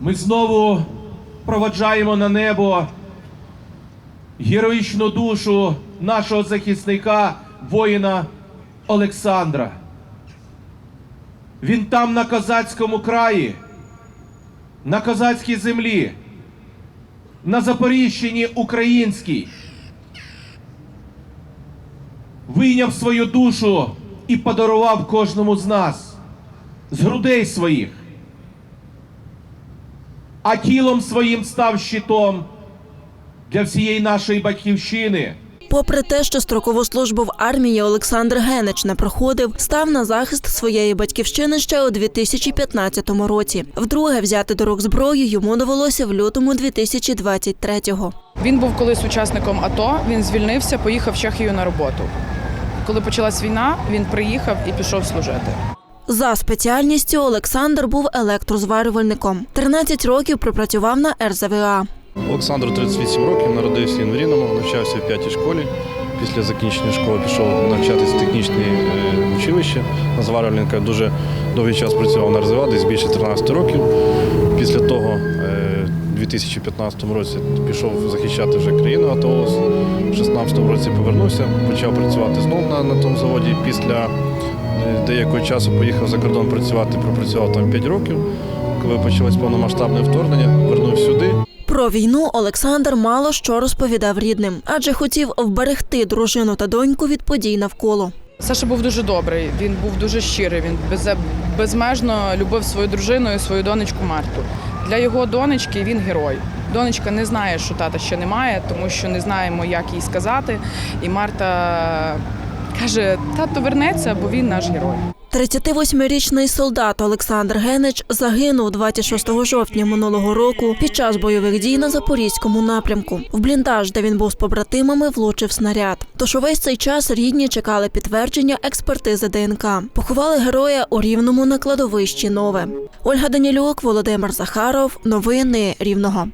Ми знову проваджаємо на небо героїчну душу нашого захисника, воїна Олександра. Він там на козацькому краї, на козацькій землі, на Запоріжчині українській. Вийняв свою душу і подарував кожному з нас з грудей своїх а тілом своїм став щитом для всієї нашої батьківщини. Попри те, що строкову службу в армії Олександр Генич не проходив, став на захист своєї батьківщини ще у 2015 році. Вдруге взяти до рук зброю йому довелося в лютому 2023-го. Він був колись учасником АТО. Він звільнився, поїхав в Чехію на роботу. Коли почалась війна, він приїхав і пішов служити. За спеціальністю Олександр був електрозварювальником. 13 років пропрацював на РЗВА. Олександру 38 років, народився в Рівному, навчався в п'ятій школі. Після закінчення школи пішов навчатись в технічне училище на зварювальника. Дуже довгий час працював на РЗВА, десь більше 13 років. Після того, 2015 році, пішов захищати вже країну АТО. У 2016 році повернувся, почав працювати знову на, на тому заводі. Після е, деякого часу поїхав за кордон працювати, пропрацював там 5 років. Коли почалось повномасштабне вторгнення, вернув сюди. Про війну Олександр мало що розповідав рідним, адже хотів вберегти дружину та доньку від подій навколо. Саша був дуже добрий, він був дуже щирий. Він безе- безмежно любив свою дружину і свою донечку Марту. Для його донечки він герой. Донечка не знає, що тата ще немає, тому що не знаємо, як їй сказати. І Марта каже: тато вернеться, бо він наш герой. 38-річний солдат Олександр Генич загинув 26 жовтня минулого року під час бойових дій на запорізькому напрямку. В бліндаж, де він був з побратимами, влучив снаряд. Тож увесь цей час рідні чекали підтвердження експертизи ДНК. Поховали героя у рівному на кладовищі Нове. Ольга Данілюк, Володимир Захаров. Новини Рівного.